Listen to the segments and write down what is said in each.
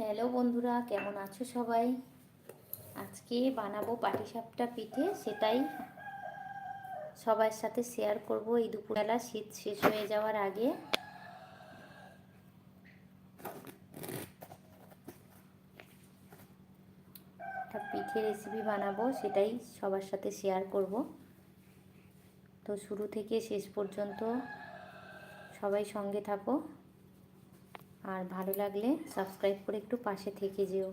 Hello বন্ধুরা, কেমন আছো সবাই? আজকে বানাবো পাটিসাপটা পিঠে, সেটাই সবার সাথে শেয়ার করব। এই দুপুরবেলা শীত শেষ হয়ে যাওয়ার আগে। একটা পিঠে রেসিপি বানাবো, সেটাই সবার সাথে শেয়ার করব। তো শুরু থেকে শেষ পর্যন্ত সবাই সঙ্গে থাকো। আর ভালো লাগলে সাবস্ক্রাইব করে একটু পাশে থেকে যেও।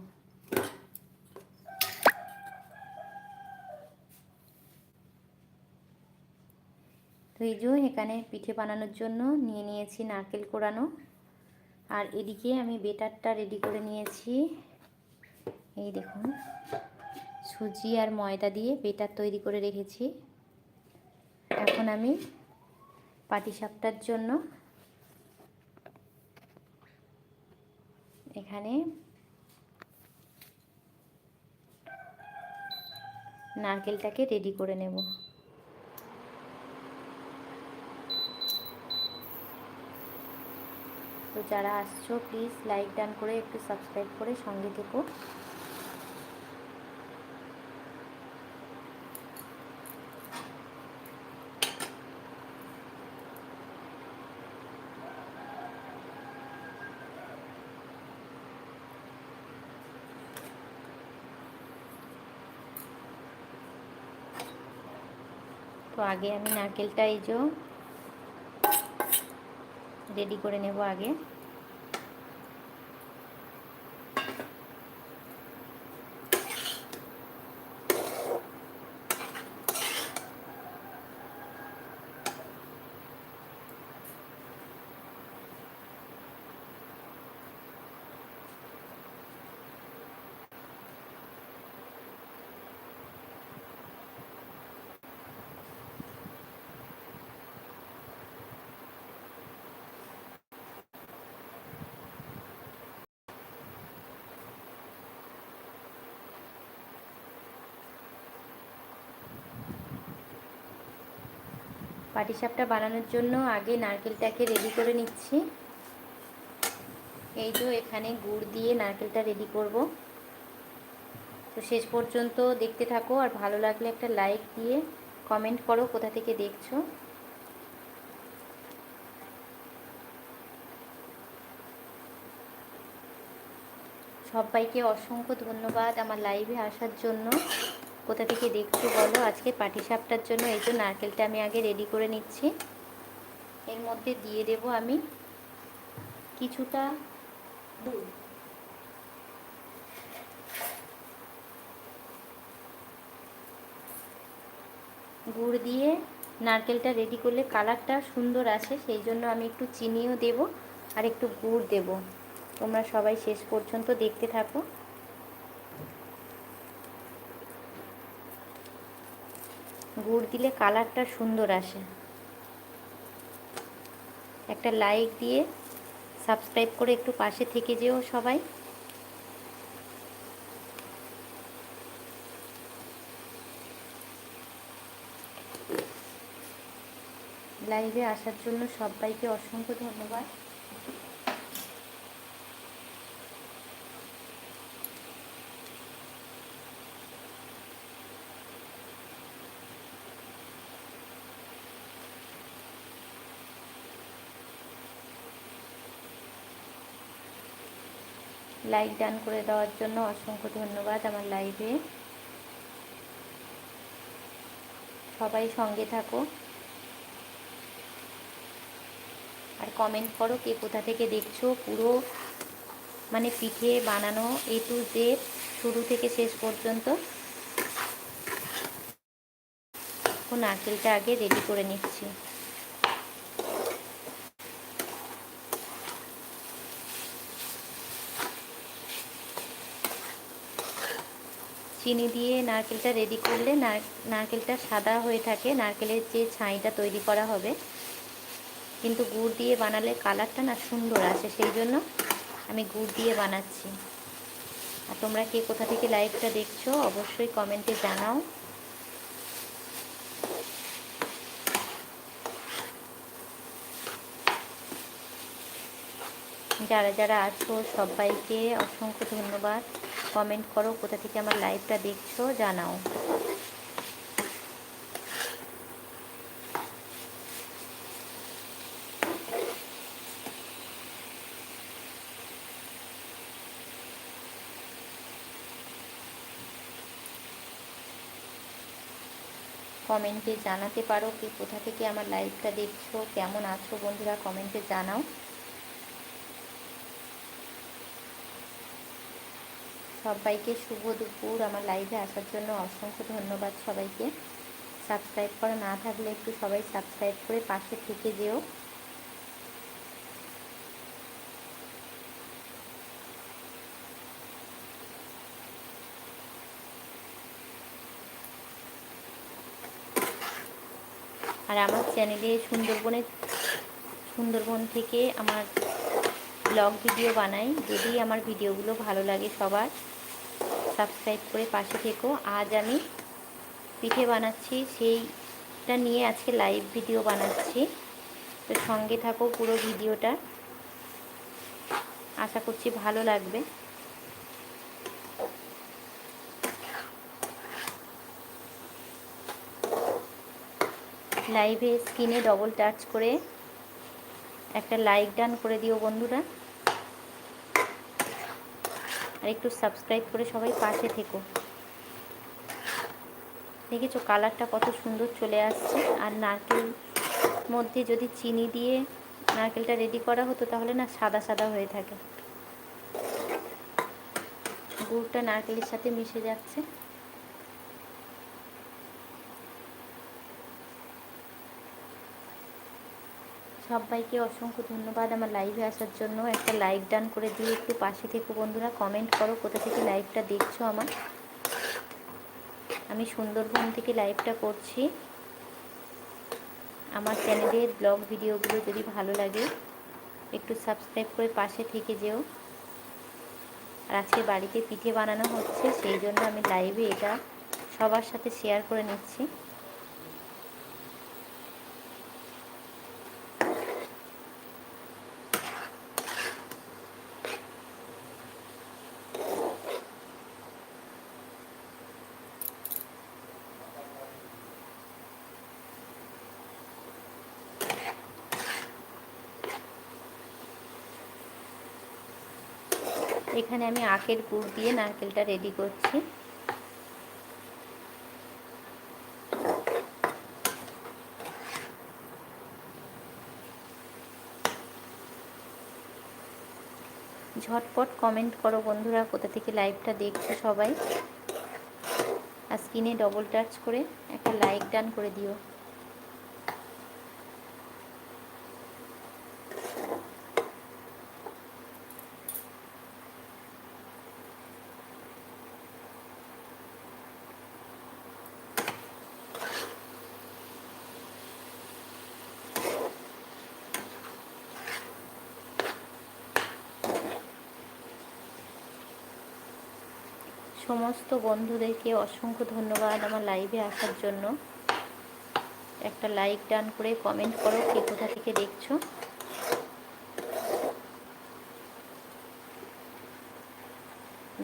তো এই যে এখানে পিঠে বানানোর জন্য নিয়ে নিয়েছি নারকেল কোড়ানো আর এদিকে আমি বেটারটা রেডি করে নিয়েছি। এই দেখুন, সুজি আর ময়দা দিয়ে বেটার তৈরি করে রেখেছি। এখন আমি পাটিসাপটার জন্য এখানে নারকেলটাকে রেডি করে নেব। তো যারা আসছো প্লিজ লাইক ডান করে একটু সাবস্ক্রাইব করে সঙ্গে থেকো। তো আগে আমি নারকেলটা এই যে রেডি করে নেব আগে। পাটিসাপটা বানানোর জন্য আগে নারকেলটাকে রেডি করে নিচ্ছি। এই যে এখানে গুড় দিয়ে নারকেলটা রেডি করব। তো শেষ পর্যন্ত দেখতে থাকো আর ভালো লাগলে একটা লাইক দিয়ে কমেন্ট করো কোথা থেকে দেখছ। সবাইকে অসংখ্য ধন্যবাদ আমার লাইভে আসার জন্য। কোথা থেকে দেখছ বলো? আজকে পাটিসাপটার জন্য এই যে নারকেলটা আমি আগে রেডি করে নিচ্ছি। এর মধ্যে দিয়ে দেব আমি কিছুটা গুড় দিয়ে নারকেলটা রেডি করলে কালারটা সুন্দর আসে, সেই জন্য আমি একটু চিনিও দেব আর একটু গুড় দেব। তোমরা সবাই শেষ পর্যন্ত দেখতে থাকো। গুড় দিলে কালারটা সুন্দর আসে। একটা লাইক দিয়ে সাবস্ক্রাইব করে একটু পাশে থেকে যেও সবাই। লাইভে আসার জন্য সবাইকে অসংখ্য ধন্যবাদ। লাইক ডান করে দেওয়ার জন্য অসংখ্য ধন্যবাদ আমার লাইভে সবাই সঙ্গে থাকো। আর কমেন্ট করো কে কোথা থেকে দেখছ পুরো মানে পিঠে বানানো এ টু জেড শুরু থেকে শেষ পর্যন্ত। নারকেলটা আগে রেডি করে নিচ্ছি। চিনি দিয়ে নারকেলটা রেডি করলে নারকেলটা সাদা হয়ে থাকে। নারকেলের যে ছাইটা তৈরি করা হবে, কিন্তু গুড় দিয়ে বানালে কালারটা না সুন্দর আসে, সেই জন্য আমি গুড় দিয়ে বানাচ্ছি। আর তোমরা কে কোথা থেকে লাইভটা দেখছ, অবশ্যই কমেন্টে জানাও। যারা যারা আছো, সবাইকে অসংখ্য ধন্যবাদ। কমেন্ট করো, কোথা থেকে আমার লাইভটা দেখছ, জানাও। কমেন্টে জানাতে পারো কি কোথা থেকে আমার লাইভটা দেখছ, কেমন আছো বন্ধুরা কমেন্টে জানাও। সবাইকে শুভ দুপুর। আমার লাইভে আসার জন্য অসংখ্য ধন্যবাদ সবাইকে। সাবস্ক্রাইব করা না থাকলে একটু সবাই সাবস্ক্রাইব করে পাশে থেকে যেও। আর আমার চ্যানেলে সুন্দরবনের সুন্দরবন থেকে আমার ব্লগ ভিডিও বানাই। যদি আমার ভিডিওগুলো ভালো লাগে সবার। সাবস্ক্রাইব করে পাশে থেকো। আজ আমি পিঠে বানাচ্ছি, সেইটা নিয়ে আজকে লাইভ ভিডিও বানাচ্ছি। তো সঙ্গে থাকো পুরো ভিডিওটা। আশা করছি ভালো লাগবে। লাইভে স্ক্রিনে ডবল টাচ করে একটা লাইক ডান করে দিও বন্ধুরা। আর একটু সাবস্ক্রাইব করে সবাই পাশে থেকো। দেখেছ কালারটা কত সুন্দর চলে আসছে। আর নারকেল মধ্যে যদি চিনি দিয়ে নারকেলটা রেডি করা হতো তাহলে না সাদা সাদা হয়ে থাকে। গুড়টা নারকেলের সাথে মিশে যাচ্ছে। সবাইকে অসংখ্য ধন্যবাদ আমার লাইভে আসার জন্য। একটা লাইক ডান করে দিয়ে একটু পাশে থেকে বন্ধুরা কমেন্ট করো কোথা থেকে লাইভটা দেখছ আমার। আমি সুন্দরবন থেকে লাইভটা করছি। আমার চ্যানেলের ব্লগ ভিডিওগুলো যদি ভালো লাগে, একটু সাবস্ক্রাইব করে পাশে থেকে যেও। আর আজকে বাড়িতে পিঠে বানানো হচ্ছে, সেই জন্য আমি লাইভে এটা সবার সাথে শেয়ার করে নিচ্ছি। এখানে আমি আখের গুড় দিয়ে নারকেলটা রেডি করছি। ঝটপট কমেন্ট করো বন্ধুরা, কোথা থেকে লাইভটা দেখছ সবাই। আর স্ক্রিনে ডবল টাচ করে একটা লাইক ডান করে দিও। সমস্ত বন্ধুদেরকে অসংখ্য ধন্যবাদ আমার লাইভে আসার জন্য। একটা লাইক ডান করে কমেন্ট করো কে কোথা থেকে দেখছ।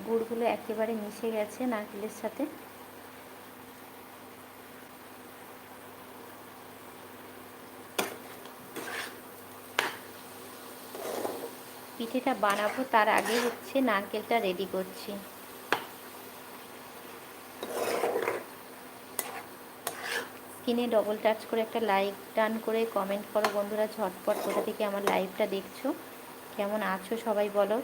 গুড়গুলো একেবারে মিশে গেছে নারকেলের সাথে। পিঠেটা বানাবো, তার আগে হচ্ছে নারকেলটা রেডি করছি। স্ক্রিনে ডবল টাচ করে একটা লাইক টান করে কমেন্ট করো বন্ধুরা ঝটপট কোথা থেকে আমার লাইভটা দেখছ। কেমন আছো সবাই বলো।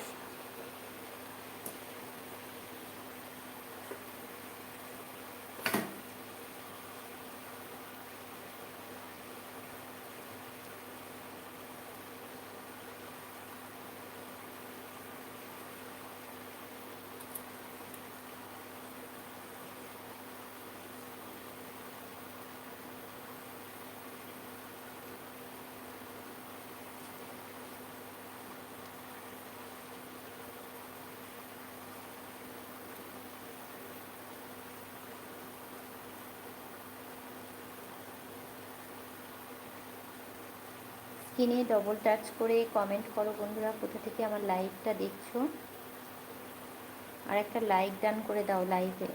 স্ক্রিনে ডবল টাচ করে কমেন্ট করো বন্ধুরা, কোথা থেকে আমার লাইভটা দেখছ? আর একটা লাইক ডান করে দাও লাইভে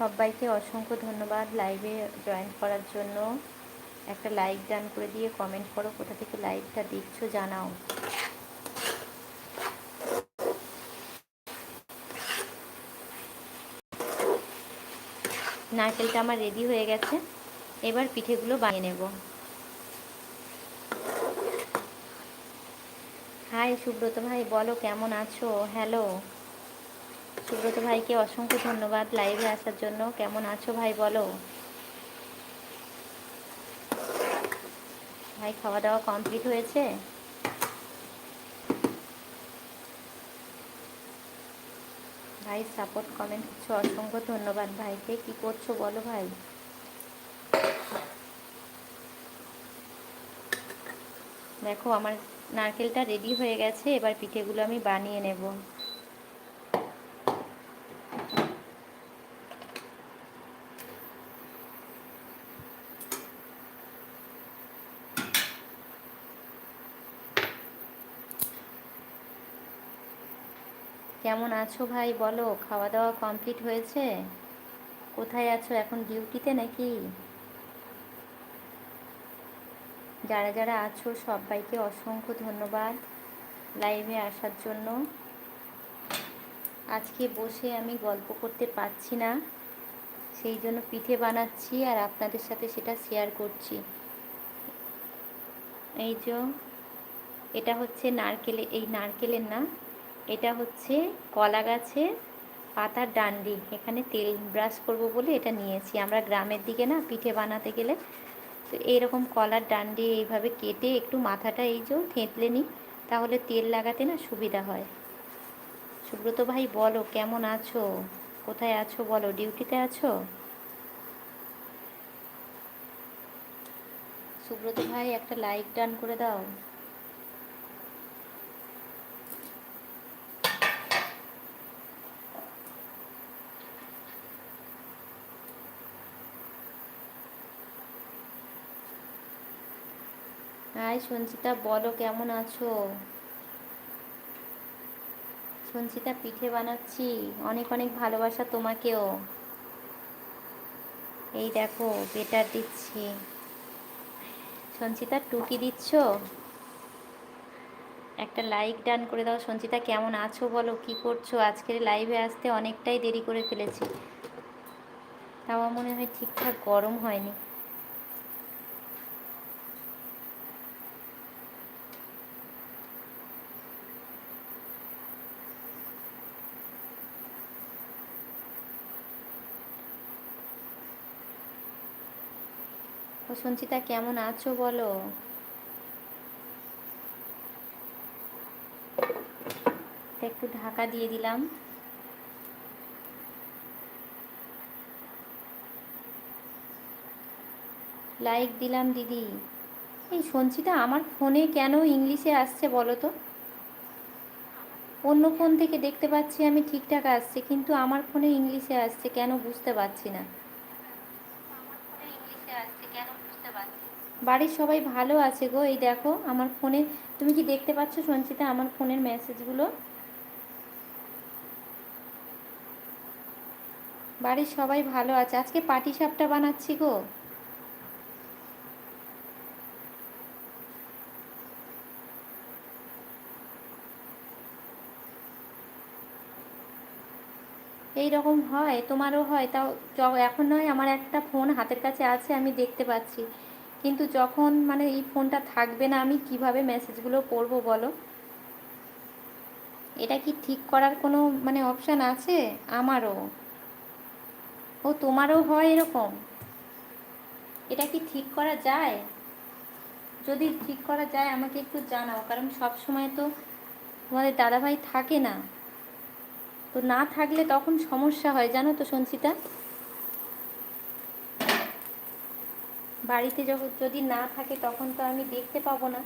সবাইকে অসংখ্য ধন্যবাদ লাইভে জয়েন করার জন্য। একটা লাইক ডান করে দিয়ে কমেন্ট করো, কোথা থেকে লাইভটা দেখছ জানাও। নারকেলটা আমার রেডি হয়ে গেছে। এবার পিঠেগুলো বানিয়ে নেব। হাই সুব্রত ভাই, বলো কেমন আছো? হ্যালো সুব্রত ভাইকে অসংখ্য ধন্যবাদ লাইভে আসার জন্য। কেমন আছো ভাই বলো? ভাই খাওয়া দাওয়া কমপ্লিট হয়েছে? ভাই সাপোর্ট কমেন্ট করছ অসংখ্য ধন্যবাদ ভাইকে। কি করছ বলো ভাই? দেখো, আমার নারকেলটা রেডি হয়ে গেছে, এবার পিঠেগুলো আমি বানিয়ে নেব। কেমন আছো ভাই? বলো খাওয়া দাওয়া কমপ্লিট হয়েছে? কোথায় আছো? এখন ডিউটিতে নাকি? যারা যারা আছো, সবাইকে অসংখ্য ধন্যবাদ লাইভে আসার জন্য। আজকে বসে আমি গল্প করতে পারছি না, সেই জন্য পিঠে বানাচ্ছি আর আপনাদের সাথে সেটা শেয়ার করছি। এই যে, এটা হচ্ছে নারকেলে, এই নারকেলের না এটা হচ্ছে কলা গাছের পাতার ডান্ডি। এখানে তেল ব্রাশ করব বলে এটা নিয়েছি। আমরা গ্রামের দিকে না পিঠে বানাতে গেলে তো এইরকম কলার ডান্ডি এইভাবে কেটে একটু মাথাটা এই যে থেঁতলে নিই, তাহলে তেল লাগাতে না সুবিধা হয়। সুব্রত ভাই, বলো কেমন আছো? কোথায় আছো বলো? ডিউটিতে আছো? সুব্রত ভাই, একটা লাইক ডান করে দাও। হাই সঞ্চিতা, বলো কেমন আছো? সঞ্চিতা, পিঠে বানাচ্ছি। অনেক অনেক ভালোবাসা তোমাকেও। এই দেখো, বেটার দিচ্ছি। সঞ্চিতা, টুকি দিচ্ছ? একটা লাইক ডান করে দাও। সঞ্চিতা, কেমন আছো বলো? কি করছ? আজকের লাইভে আসতে অনেকটাই দেরি করে ফেলেছি। তাও মনে হয় ঠিকঠাক গরম হয়নি। ও সঞ্চিতা, কেমন আছো বলো? একটু ঢাকা দিয়ে দিলাম। লাইক দিলাম দিদি। এই সঞ্চিতা, আমার ফোনে কেন ইংলিশে আসছে বলো তো? অন্য ফোন থেকে দেখতে পাচ্ছি আমি ঠিকঠাক আসছে, কিন্তু আমার ফোনে ইংলিশে আসছে, কেন বুঝতে পারছি না। বাড়ির সবাই ভালো আছে গো, এই দেখো আমার ফোনে, তুমি কি দেখতে পাচ্ছ সঞ্চিতা আমার ফোনের মেসেজগুলো বাড়ির সবাই ভালো আছে। আজকে পাটি সাপটা বানাচ্ছি গো। এই রকম হয়, তোমারও হয়। তাও এখন নয়, আমার একটা ফোন হাতের কাছে আছে, আমি দেখতে পাচ্ছি। কিন্তু যখন মানে এই ফোনটা থাকবে না, আমি কীভাবে মেসেজগুলো পড়ব বলো? এটা কি ঠিক করার কোনো মানে অপশান আছে? আমারও। ও, তোমারও হয় এরকম? এটা কি ঠিক করা যায়? যদি ঠিক করা যায়, আমাকে একটু জানাও, কারণ সব সময় তো তোমাদের দাদাভাই থাকে না। তো না থাকলে তখন সমস্যা হয়, জানো তো সঞ্চিতা? বাড়িতে যখন যদি না থাকে তখন তো আমি দেখতে পাবো না।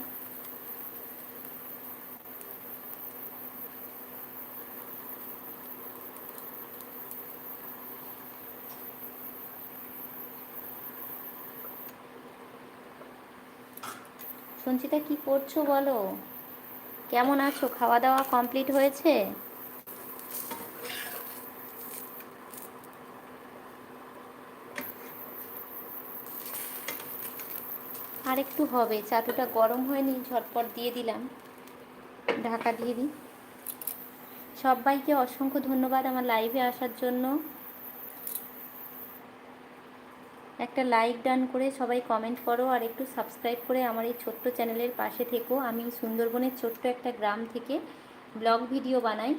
সঞ্চিতা, কি করছ বলো? কেমন আছো? খাওয়া দাওয়া কমপ্লিট হয়েছে? আর একটু হবে। চাটুটা গরম হয়নি, ঝটপট দিয়ে দিলাম। ঢাকা দিয়ে দিই। সবাইকে অসংখ্য ধন্যবাদ আমার লাইভে আসার জন্য। একটা লাইক ডান করে সবাই কমেন্ট করো আর একটু সাবস্ক্রাইব করে আমার এই ছোট্ট চ্যানেলের পাশে থেকো। আমি সুন্দরবনের ছোট্ট একটা গ্রাম থেকে ব্লগ ভিডিও বানাই।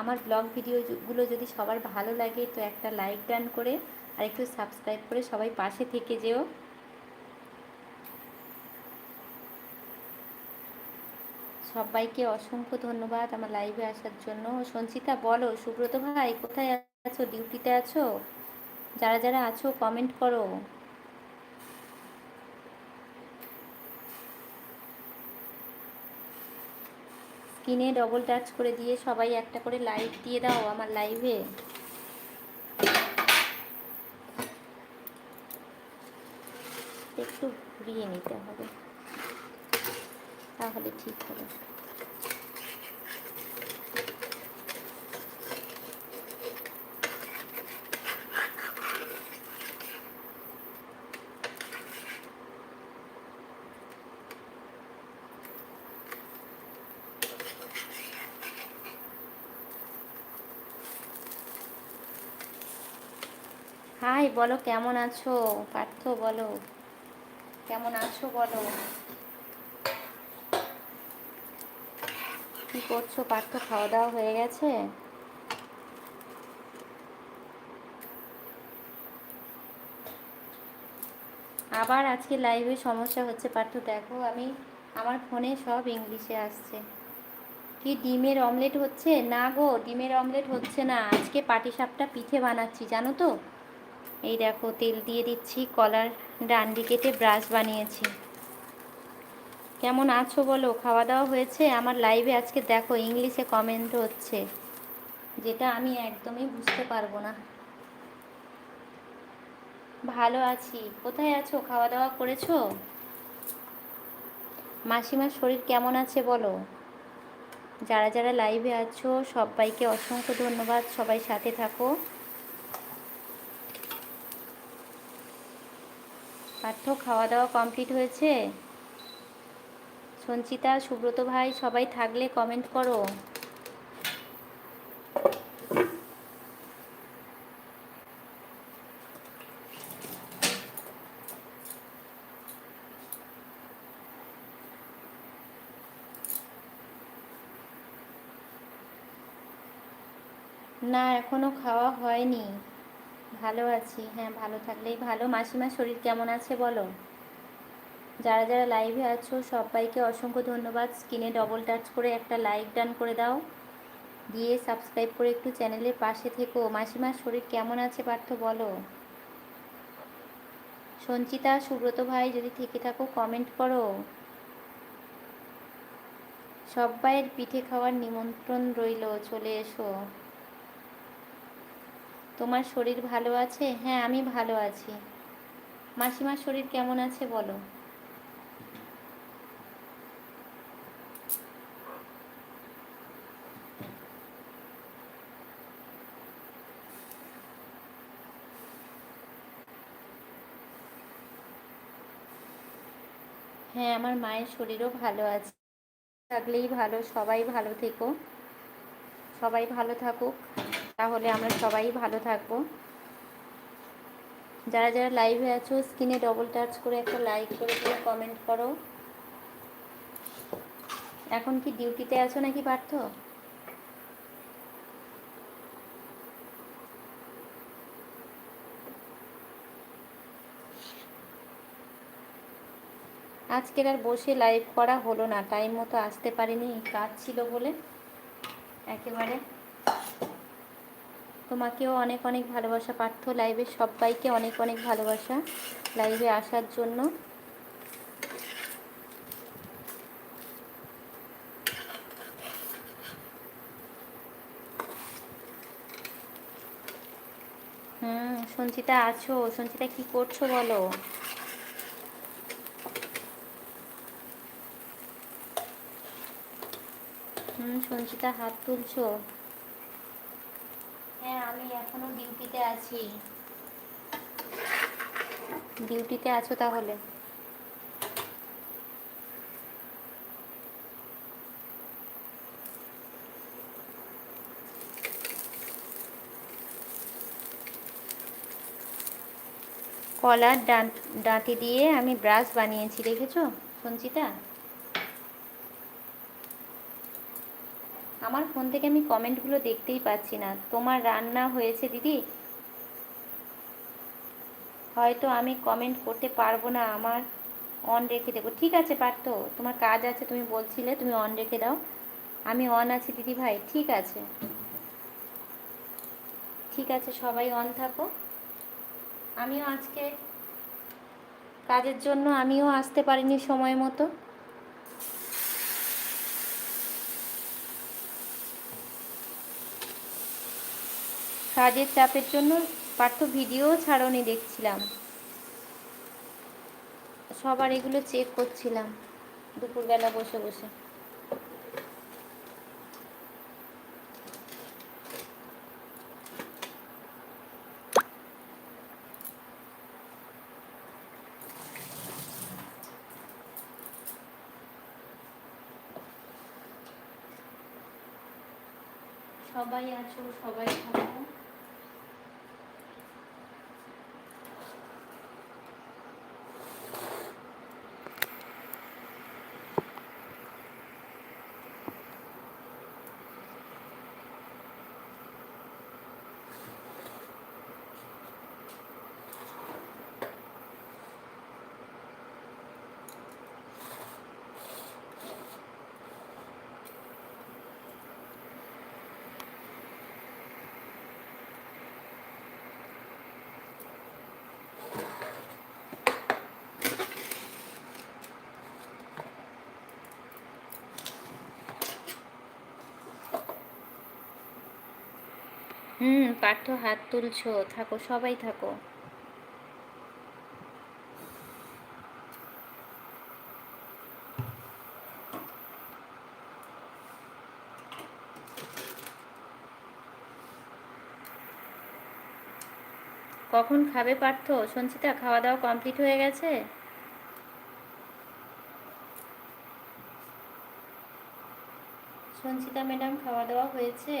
আমার ব্লগ ভিডিওগুলো যদি সবার ভালো লাগে তো একটা লাইক ডান করে আর একটু সাবস্ক্রাইব করে সবাই পাশে থেকে যেও। সবাইকে অসংখ্য ধন্যবাদ আমার লাইভে আসার জন্য। সঞ্চিতা, বলো, সুব্রত ভাই, কোথায় আছো? ডিউটিতে আছো? যারা যারা আছো কমেন্ট করো। স্ক্রিনে ডবল টাচ করে দিয়ে সবাই একটা করে লাইক দিয়ে দাও আমার লাইভে একটু ঘুরিয়ে নিতে হবে। তাহলে ঠিক হবে হাই বলো, কেমন আছো? পার্থ, বলো। কেমন আছো, বলো। কি করছ? পার্থ খাওয়া দাওয়া হয়ে গেছে? আবার আজকে লাইভে সমস্যা হচ্ছে, পার্থ। দেখো, আমি, আমার ফোনে সব ইংলিশে আসছে। কি, ডিমের অমলেট হচ্ছে? না গো, ডিমের অমলেট হচ্ছে না। আজকে পাটিসাপটা পিঠে বানাচ্ছি, জানো তো? এই দেখো, তেল দিয়ে দিচ্ছি, কলার ডান্ডি কেটে ব্রাশ বানিয়েছি। কেমন আছো বলো? খাওয়া দাওয়া হয়েছে? আমার লাইভে আজকে দেখো ইংলিশে কমেন্ট হচ্ছে, যেটা আমি একদমই বুঝতে পারব না। ভালো আছি। কোথায় আছো? খাওয়া দাওয়া করেছ? মাসিমার শরীর কেমন আছে বলো? যারা যারা লাইভে আছো, সবাইকে অসংখ্য ধন্যবাদ। সবাই সাথে থাকো। পার্থ খাওয়া দাওয়া কমপ্লিট হয়েছে? সঞ্চিতা, সুব্রত ভাই, সবাই থাকলে কমেন্ট করো। না, এখনও খাওয়া হয়নি। ভালো আছি হ্যাঁ ভালো থাকলেই ভালো। মাসিমার শরীর কেমন আছে বলো? যারা যারা লাইভে আছো, সবাইকে অসংখ্য ধন্যবাদ। স্ক্রিনে ডবল টাচ করে একটা লাইক ডান করে দাও। দিয়ে সাবস্ক্রাইব করে একটু চ্যানেলের পাশে থেকো। মাসিমার শরীর কেমন আছে পার্থ বলো? সঞ্চিতা, সুব্রত ভাই, যদি থেকে থাকো কমেন্ট করো। সবাইয়ের পিঠে খাওয়ার নিমন্ত্রণ রইল, চলে এসো। তোমার শরীর ভালো আছে? হ্যাঁ আমি ভালো আছি। মাসিমার শরীর কেমন আছে বলো? হ্যাঁ আমার মায়ের শরীরও ভালো আছে। থাকলেই ভালো, সবাই ভালো থেকো। সবাই ভালো থাকুক। তাহলে আমরা সবাই ভালো থাকব। যারা যারা লাইভে আছো স্ক্রিনে ডবল টাচ করে একটা লাইক করে দিয়ে কমেন্ট করো। এখন কি ডিউটিতে আছো নাকি পার্থ? আজকের আর বসে লাইভ করা হলো না টাইম মতো আসতে পারিনি, কাজ ছিল বলে। একেবারে। তোমাকেও অনেক অনেক ভালোবাসা, পার্থ লাইভে সবাইকে অনেক অনেক ভালোবাসা লাইভে আসার জন্য। হুম, সঞ্চিতা আছো? সঞ্চিতা কি করছ বলো? হুম, সঞ্চিতা হাত তুলছো হ্যাঁ আমি এখনও ডিউটিতে আছি। ডিউটিতে আছো তাহলে? কলার ডাঁটি দিয়ে আমি ব্রাশ বানিয়েছি, দেখেছ? সঞ্চিতা? আমার ফোন থেকে আমি কমেন্টগুলো দেখতেই পাচ্ছি না। তোমার রান্না হয়েছে, দিদি? হয়তো আমি কমেন্ট করতে পারব না, আমার অন রেখে দেবো। ঠিক আছে পারতো তোমার কাজ আছে, তুমি বলছিলে, তুমি অন রেখে দাও। আমি অন আছি দিদি ভাই, ঠিক আছে। ঠিক আছে, সবাই অন থাকো। আমিও আজকে কাজের জন্য আমিও আসতে পারিনি সময় মতো। কাজের চাপের জন্য পার্থ ভিডিও ছাড়নি দেখছিলাম। সবার এগুলো চেক করছিলাম, দুপুরবেলা বসে বসে। সবাই আছো, সবাই থাকো হুম পার্থ হাত তুলছো, থাকো, সবাই থাকো। কখন খাবে পার্থ? সঞ্চিতা খাওয়া দাওয়া কমপ্লিট হয়ে গেছে? সঞ্চিতা ম্যাডাম খাওয়া দাওয়া হয়েছে?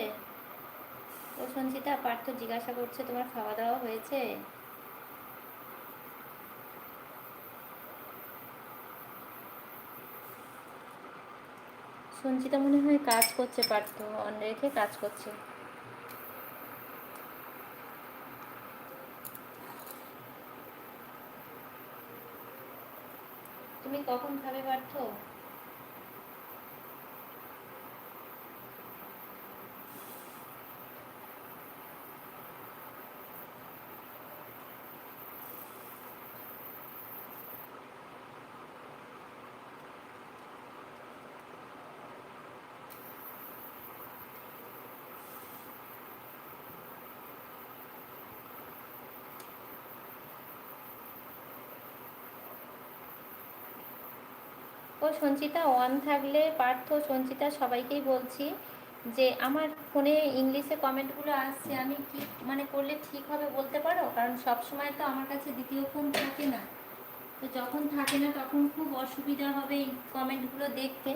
ও সঞ্চিতা, পার্থ জিজ্ঞাসা করছে, তোমার খাওয়া দাওয়া হয়েছে? সঞ্চিতা মনে হয় কাজ করছে, পার্থ। অন রেখে কাজ করছে। তুমি কখন খাবে, পার্থ? ও সঞ্চিতা ওয়ান থাকলে পার্থ, সঞ্চিতা সবাইকেই বলছি যে আমার ফোনে ইংলিশে কমেন্টগুলো আসছে, আমি কি মানে করলে ঠিক হবে বলতে পারো? কারণ সব সময় তো আমার কাছে দ্বিতীয় ফোন থাকে না। তো যখন থাকে না তখন খুব অসুবিধা হবে এই কমেন্টগুলো দেখতে।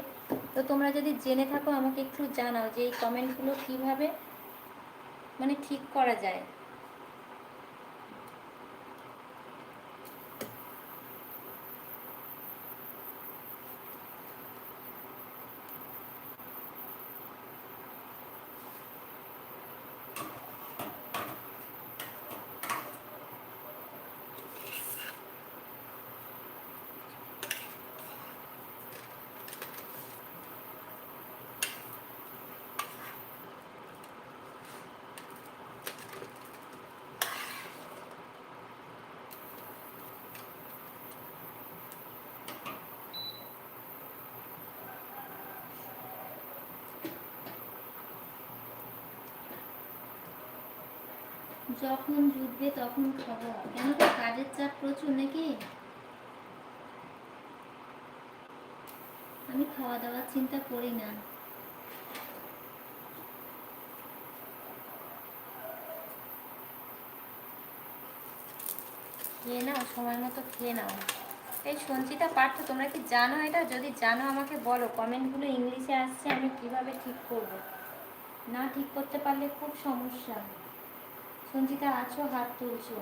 তো তোমরা যদি জেনে থাকো আমাকে একটু জানাও যে এই কমেন্টগুলো কীভাবে মানে ঠিক করা যায়। যখন জুটবে তখন খাব। কেন তো কাজের চাপ প্রচুর নাকি? আমি খাওয়া দাওয়ার চিন্তা করি না। খেয়ে নাও, সময় মতো খেয়ে নাও। এই সঞ্চিতা পার্থ, তোমরা কি জানো এটা? যদি জানো আমাকে বলো। কমেন্টগুলো ইংলিশে আসছে, আমি কীভাবে ঠিক করব? না ঠিক করতে পারলে খুব সমস্যা। সঞ্চিতা আছো হাত তুলছো।